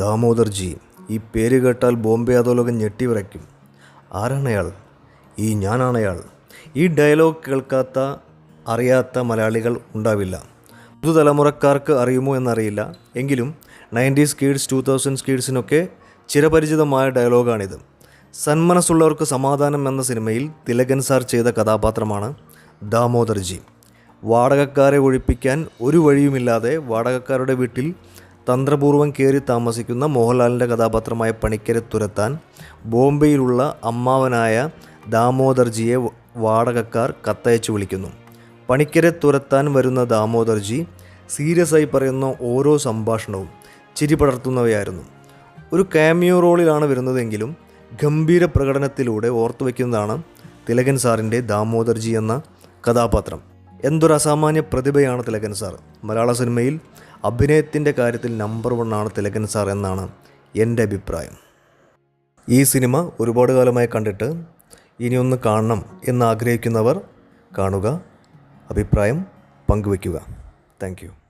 ദാമോദർജി ഈ പേര് കേട്ടാൽ ബോംബെ അധോലോകം ഞെട്ടിവിറയ്ക്കും ആരാണയാൾ? ഈ ഞാനാണയാൾ. ഈ ഡയലോഗ് കേൾക്കാത്ത അറിയാത്ത മലയാളികൾ ഉണ്ടാവില്ല. പുതുതലമുറക്കാർക്ക് അറിയുമോ എന്നറിയില്ല. എങ്കിലും നയന്റീസ് കിഡ്സ് ടു തൗസൻഡ് കിഡ്സിനൊക്കെ ചിരപരിചിതമായ ഡയലോഗാണിത് സന്മനസ്സുള്ളവർക്ക് സമാധാനം എന്ന സിനിമയിൽ തിലകൻ സാർ ചെയ്ത കഥാപാത്രമാണ് ദാമോദർജി. വാടകക്കാരെ ഒഴിപ്പിക്കാൻ ഒരു വഴിയുമില്ലാതെ വാടകക്കാരുടെ വീട്ടിൽ തന്ത്രപൂർവം കയറി താമസിക്കുന്ന മോഹൻലാലിന്റെ കഥാപാത്രമായ പണിക്കരെ തുരത്താൻ ബോംബെയിലുള്ള അമ്മാവനായ ദാമോദർജിയെ വാടകക്കാർ കത്തയച്ചു വിളിക്കുന്നു. പണിക്കരെ തുരത്താൻ വരുന്ന ദാമോദർജി സീരിയസ് ആയി പറയുന്ന ഓരോ സംഭാഷണവും ചിരി പടർത്തുന്നവയായിരുന്നു. ഒരു കാമിയോ റോളിലാണ് വരുന്നതെങ്കിലും ഗംഭീര പ്രകടനത്തിലൂടെ ഓർത്തു വയ്ക്കുന്നതാണ് തിലകൻ സാറിന്റെ ദാമോദർജി എന്ന കഥാപാത്രം. എന്തൊരു അസാമാന്യ പ്രതിഭയാണ് തിലകൻ സാർ. മലയാള സിനിമയിൽ അഭിനയത്തിന്റെ കാര്യത്തിൽ നമ്പർ വൺ ആണ് തിലകൻ സാർ എന്നാണ് എന്റെ അഭിപ്രായം. ഈ സിനിമ ഒരുപാട് കാലമായി കണ്ടിട്ട് ഇനിയൊന്ന് കാണണം എന്ന് ആഗ്രഹിക്കുന്നവർ കാണുക അഭിപ്രായം പങ്കുവയ്ക്കുക. താങ്ക്